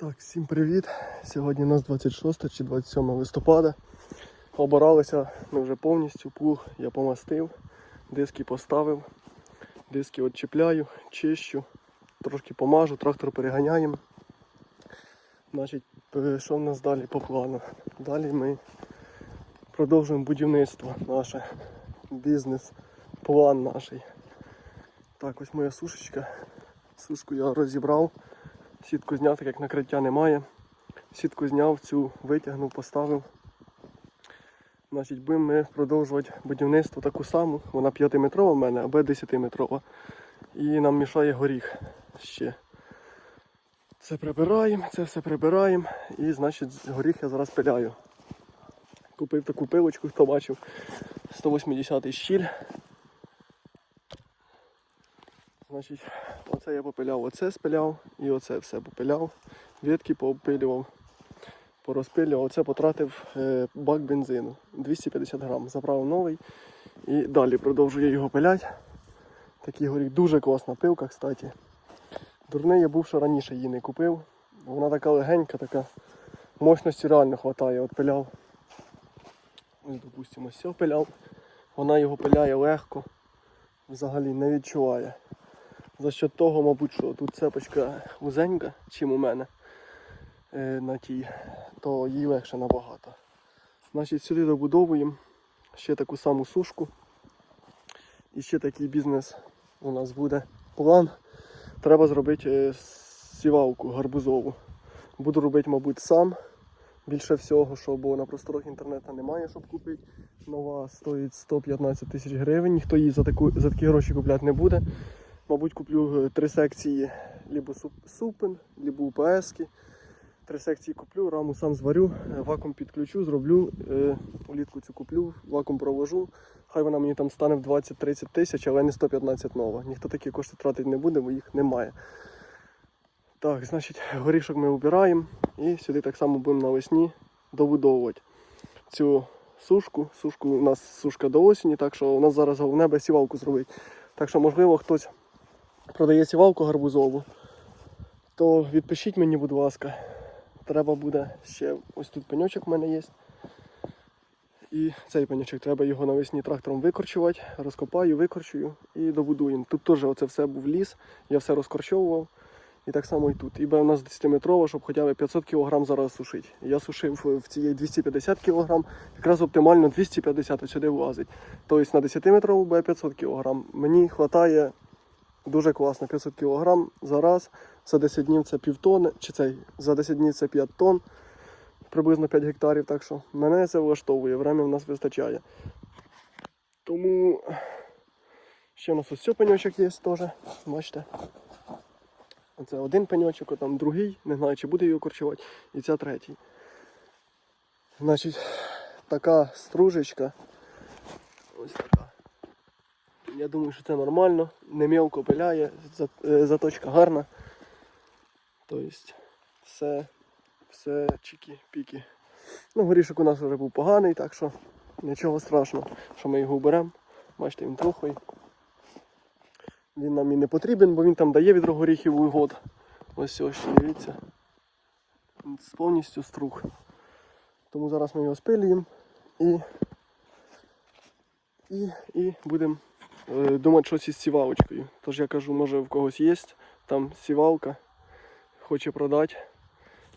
Так, всім привіт. Сьогодні у нас 26 чи 27 листопада. Обиралися ми вже повністю, плуг я помастив, диски поставив, диски відчіпляю, чищу, трошки помажу, трактор переганяємо. Значить, що в нас далі по плану? Далі ми продовжуємо будівництво наше, бізнес, план наш. Так, ось моя сушечка. Сушку я розібрав. Сітку зняв, так як накриття немає. Сітку зняв, цю витягнув, поставив. Значить, будемо ми продовжувати будівництво таку саму. Вона 5-метрова в мене, або 10-метрова. І нам мішає горіх ще. Це прибираємо, це все прибираємо. І значить горіх я зараз пиляю. Купив таку пилочку, хто бачив. 180-й щіль. Значить, оце я попиляв, оце спиляв і оце все попиляв. Ветки поопилював, порозпилював. Оце потратив е, бак бензину. 250 грам. Заправив новий. І далі продовжую його пиляти. Такий горіх дуже класна пилка, кстати. Дурний я був, що раніше її не купив. Вона така легенька, така мощності реально вистачає. От пиляв. Ось, допустимо, все пиляв. Вона його пиляє легко. Взагалі не відчуває. За що того, мабуть, що тут цепочка вузенька, чим у мене е, на тій, то їй легше набагато. Значить, сюди добудовуємо ще таку саму сушку. І ще такий бізнес у нас буде. План. Треба зробити е, сівалку гарбузову. Буду робити, мабуть, сам. Більше всього, що бо на просторах інтернету немає, щоб купити. Нова стоїть 115 тисяч гривень. Ніхто її за, таку, за такі гроші купляти не буде. Мабуть, куплю е, три секції суп- супен, либо УПС. Три секції куплю, раму сам зварю, е, вакуум підключу, зроблю, е, улітку цю куплю, вакуум провожу. Хай вона мені там стане в 20-30 тисяч, але не 115 нова. Ніхто такі кошти тратити не буде, бо їх немає. Так, значить, горішок ми убираємо і сюди так само будемо навесні добудовувати цю сушку. Сушку у нас сушка до осені, так що у нас зараз головне сівалку зробити. Так що, можливо, хтось продає сівалку гарбузову, то відпишіть мені, будь ласка. Треба буде ще ось тут пеньочок в мене є. І цей пеньочок треба його навесні трактором викорчувати, розкопаю, викорчую і добудуємо. Тут теж оце все був ліс, я все розкорчовував. І так само і тут. Ібо у нас 10-метрова, щоб хоча б 500 кг зараз сушити. Я сушив в цієї 250 кг, якраз оптимально 250 ось сюди влазить. Тобто на 10-метрову буде 500 кг. Мені вистачає дуже класно 500 кг за раз. За 10 днів це півтони, чи цей, за 10 днів це 5 тонн, приблизно 5 гектарів. Так що мене це влаштовує, время в нас вистачає. Тому ще у нас ось пеньочок є теж. Бачите. Оце один пеньочок, а там другий, не знаю, чи буде його корчувати, і ця третій. Значить, така стружечка. Ось. Я думаю, що це нормально, не мілко пиляє, е, заточка гарна. Тобто все, все чікі-піки. Ну, горішок у нас вже був поганий, так що нічого страшного, що ми його уберемо. Бачите, він трухою. Він нам і не потрібен, бо він там дає від горіхів год. Ось ось, дивіться. Повністю струх. Тому зараз ми його спилюємо і, і, і будемо думати щось із сівалочкою. Тож я кажу, може в когось є там сівалка, хоче продати,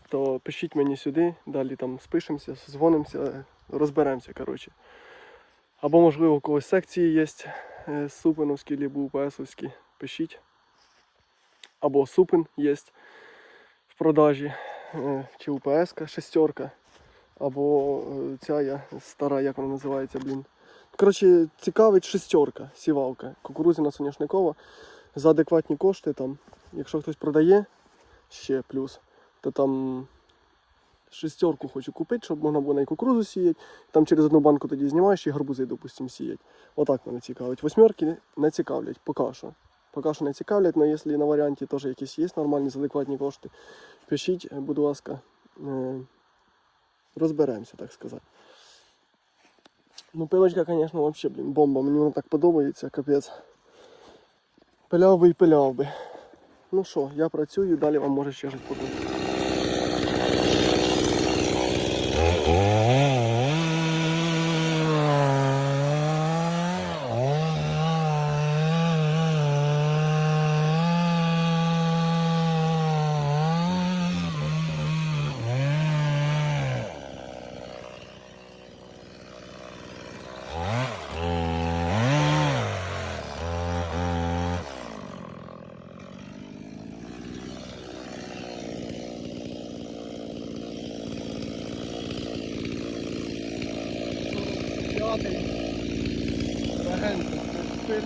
то пишіть мені сюди, далі там спишемося, дзвонимося, розберемося. коротше. Або можливо у когось секції є е, супеновські, або УПСовські, пишіть. Або супен є в продажі, е, чи УПС шестерка, або е, ця я стара, як вона називається, блін. Коротше, цікавить шестерка, сівалка, кукурузяна соняшникова. За адекватні кошти там, якщо хтось продає ще плюс, то там шестерку хочу купити, щоб можна було на і кукурузу сіяти. Там через одну банку тоді знімаєш і гарбузи, допустим, сіять. Отак мене цікавить. Восьмерки не цікавлять, поки що. Поки що не цікавлять, але якщо на варіанті теж якісь є нормальні за адекватні кошти, пишіть, будь ласка, Е, розберемося, так сказати. Ну, пилочка, звісно, взагалі, блін, бомба. Мені вона так подобається, капець. Пиляв би і пиляв би. Ну що, я працюю, далі вам може ще щось покажу. Потратив регенти, пилі.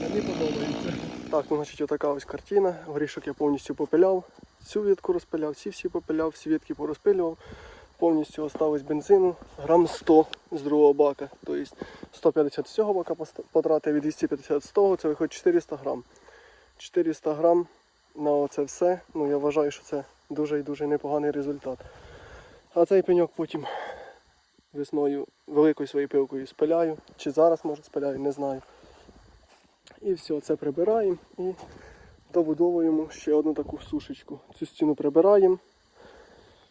Мені подобається. Так, ну значить отака ось картина. Горішок я повністю попиляв. Цю ветку розпиляв, ці всі попиляв, всі ветки порозпилював. Повністю осталось бензину, грам 100 з другого бака. Тобто 150 з цього бака потратив і 250 з того, це виходить 400 грам. 400 грам на оце все. Ну я вважаю, що це дуже і дуже непоганий результат. А цей пеньок потім весною великою своєю пилкою спиляю. Чи зараз може спиляю, не знаю. І все, це прибираємо і добудовуємо ще одну таку сушечку. Цю стіну прибираємо.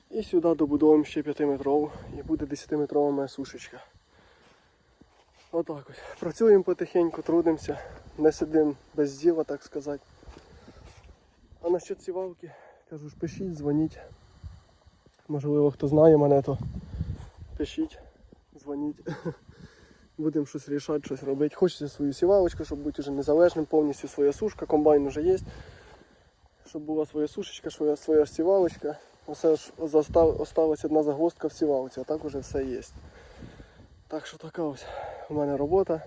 І сюди добудовуємо ще 5-метрову і буде 10-метрова моя сушечка. Отак ось. Працюємо потихеньку, трудимося, не сидимо без діла, так сказати. А насчет сівалки, кажу ж, пишіть, дзвоніть. Можливо, хто знає мене, то пишіть, дзвоніть. Будемо щось рішати, щось робити. Хочеться свою сівалочку, щоб бути вже незалежним, повністю своя сушка, комбайн вже є. Щоб була своя сушечка, своя, своя сівалочка. Оце ж застав, осталась одна загвоздка в сівалці, а так уже все є. Так що така ось у мене робота.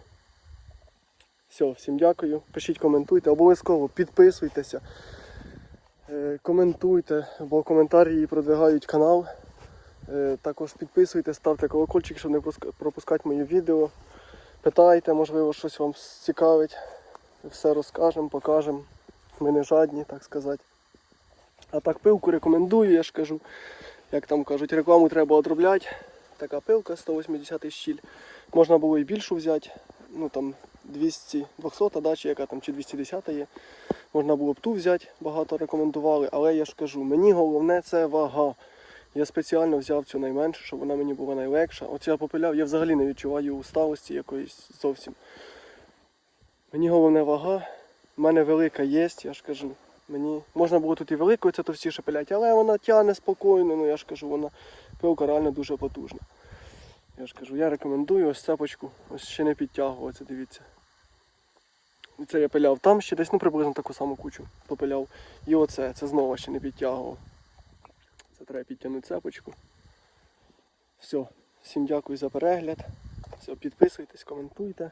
Все, всім дякую. Пишіть, коментуйте, обов'язково підписуйтеся, е, коментуйте, бо коментарі продвигають канал. Е, Також підписуйте, ставте колокольчик, щоб не пропускати мої відео. Питайте, можливо, щось вам цікавить. Все розкажемо, покажемо. Ми не жадні, так сказати. А так пилку рекомендую, я ж кажу. Як там кажуть, рекламу треба одробляти. Така пилка 180 щіль. Можна було і більшу взяти. Ну там 200, 200 да, чи яка там, чи 210 є. Можна було б ту взяти, багато рекомендували, але я ж кажу, мені головне це вага. Я спеціально взяв цю найменшу, щоб вона мені була найлегша. Оце я попиляв, я взагалі не відчуваю усталості якоїсь зовсім. Мені головне вага. У мене велика є, я ж кажу. Мені можна було тут і великою це товстіше пиляти, але вона тягне спокійно, ну я ж кажу, вона пилка реально дуже потужна. Я ж кажу, я рекомендую ось цепочку, ось ще не підтягуватися, дивіться. І це я пиляв там ще десь, ну приблизно таку саму кучу попиляв. І оце, це знову ще не підтягував. Це треба підтягнути цепочку. Все, всім дякую за перегляд. Все, підписуйтесь, коментуйте.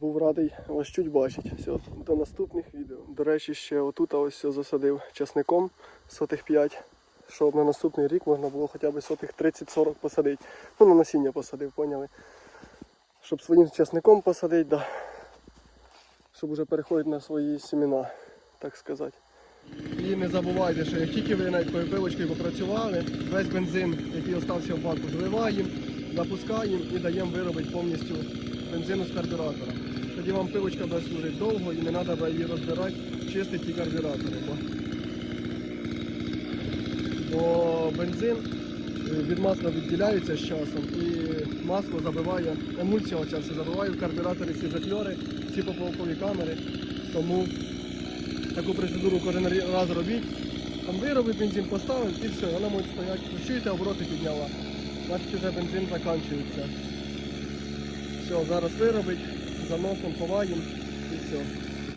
Був радий вас чуть бачити. Все, до наступних відео. До речі, ще отут ось засадив часником сотих 5, щоб на наступний рік можна було хоча б сотих 30-40 посадити. Ну, на насіння посадив, поняли? Щоб своїм часником посадити, да. щоб вже переходити на свої сімена, так сказати. І не забувайте, що як тільки ви навіть тою пилочкою попрацювали, весь бензин, який остався в баку, зливаємо, запускаємо і даємо виробити повністю бензину з карбюратора. Тоді вам пилочка буде служити довго і не треба її розбирати, чистити ті карбюратори. Бо, бензин е, від масла відділяється з часом і масло забиває, емульсія оця все забиває в карбюраторі ці закльори, ці поплавкові камери. Тому таку процедуру кожен раз робіть. Там виробив бензин, поставив і все, вона може стояти. Чуєте, обороти підняла. Значить вже бензин закінчується. Все, зараз виробить, заносимо, ховаємо і все.